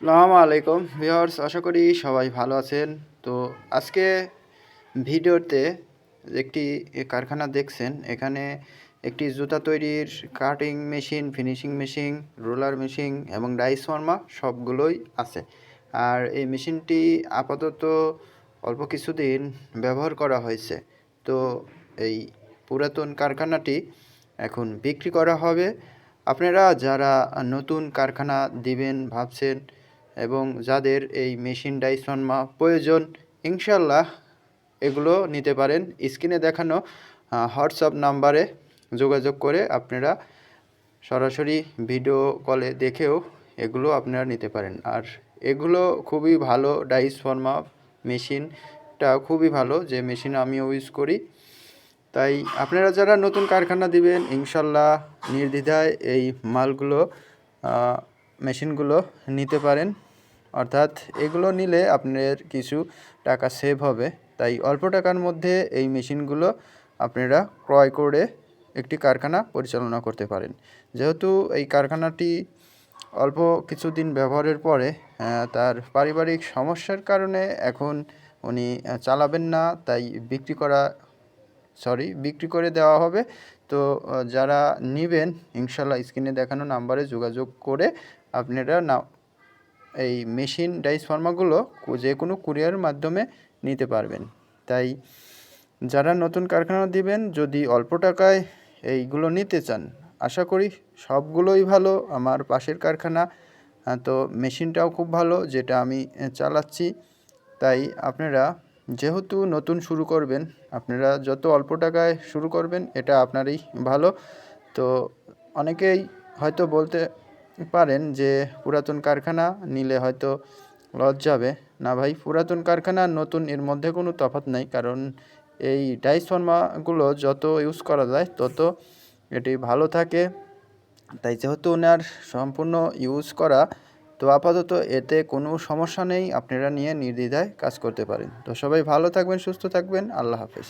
সালামু আলাইকুম ভিউয়ার্স, আশা করি সবাই ভালো আছেন। তো আজকে ভিডিওতে একটি কারখানা দেখছেন। এখানে একটি জুতা তৈরির cutting machine, finishing machine, roller machine এবং ডাইস ফর্মা সবগুলোই আছে। আর এই মেশিনটি আপাতত অল্প কিছুদিন ব্যবহার করা হয়েছে। তো এই পুরাতন কারখানাটি এখন বিক্রি করা হবে। আপনারা যারা নতুন কারখানা দিবেন, ভাবছেন এবং যাদের এই মেশিন ডাইসনমা প্রয়োজন ইনশাল্লাহ এগুলো নিতে পারেন। স্ক্রিনে দেখানো হোয়াটসঅ্যাপ নাম্বারে যোগাযোগ করে আপনারা সরাসরি ভিডিও কলে দেখেও এগুলো আপনারা নিতে পারেন। আর এগুলো খুবই ভালো ডাইস ফর্মা মেশিনটা খুবই ভালো, যে মেশিন আমিও ইউজ করি। তাই আপনারা যারা নতুন কারখানা দিবেন ইনশাল্লাহ নির্দ্বিধায় এই মালগুলো মেশিনগুলো নিতে পারেন। অর্থাৎ এগুলো নিলে আপনার কিছু টাকা সেভ হবে। তাই অল্প টাকার মধ্যে এই মেশিনগুলো আপনারা ক্রয় করে একটি কারখানা পরিচালনা করতে পারেন। যেহেতু এই কারখানাটি অল্প কিছুদিন ব্যবহারের পরে তার পারিবারিক সমস্যার কারণে এখন উনি চালাবেন না, তাই বিক্রি করা সরি বিক্রি করে দেওয়া হবে। তো যারা নেবেন ইনশাল্লাহ স্ক্রিনে দেখানো নাম্বারে যোগাযোগ করে আপনারা না এই মেশিন ডাইস ফার্মাগুলো যে কোনো কুরিয়ারের মাধ্যমে নিতে পারবেন। তাই যারা নতুন কারখানা দিবেন, যদি অল্প টাকায় এইগুলো নিতে চান, আশা করি সবগুলোই ভালো। আমার পাশের কারখানা তো মেশিনটাও খুব ভালো, যেটা আমি চালাচ্ছি। তাই আপনারা যেহেতু নতুন শুরু করবেন, আপনারা যত অল্প টাকায় শুরু করবেন, এটা আপনারই ভালো। তো অনেকেই হয়তো বলতে পারেন যে পুরাতন কারখানা নিলে হয়তো লস যাবে না ভাই, পুরাতন কারখানা নতুন, এর মধ্যে কোনো তফাৎ নাই, কারণ এই ডাইস ফর্মাগুলো যত ইউজ করা যায়, তত এটি ভালো থাকে। তাই যেহেতু ওনার সম্পূর্ণ ইউজ করা, তো আপাতত এতে কোনো সমস্যা নেই, আপনারা নিয়ে নির্দ্বিধায় কাজ করতে পারেন। তো সবাই ভালো থাকবেন, সুস্থ থাকবেন, আল্লাহ হাফেজ।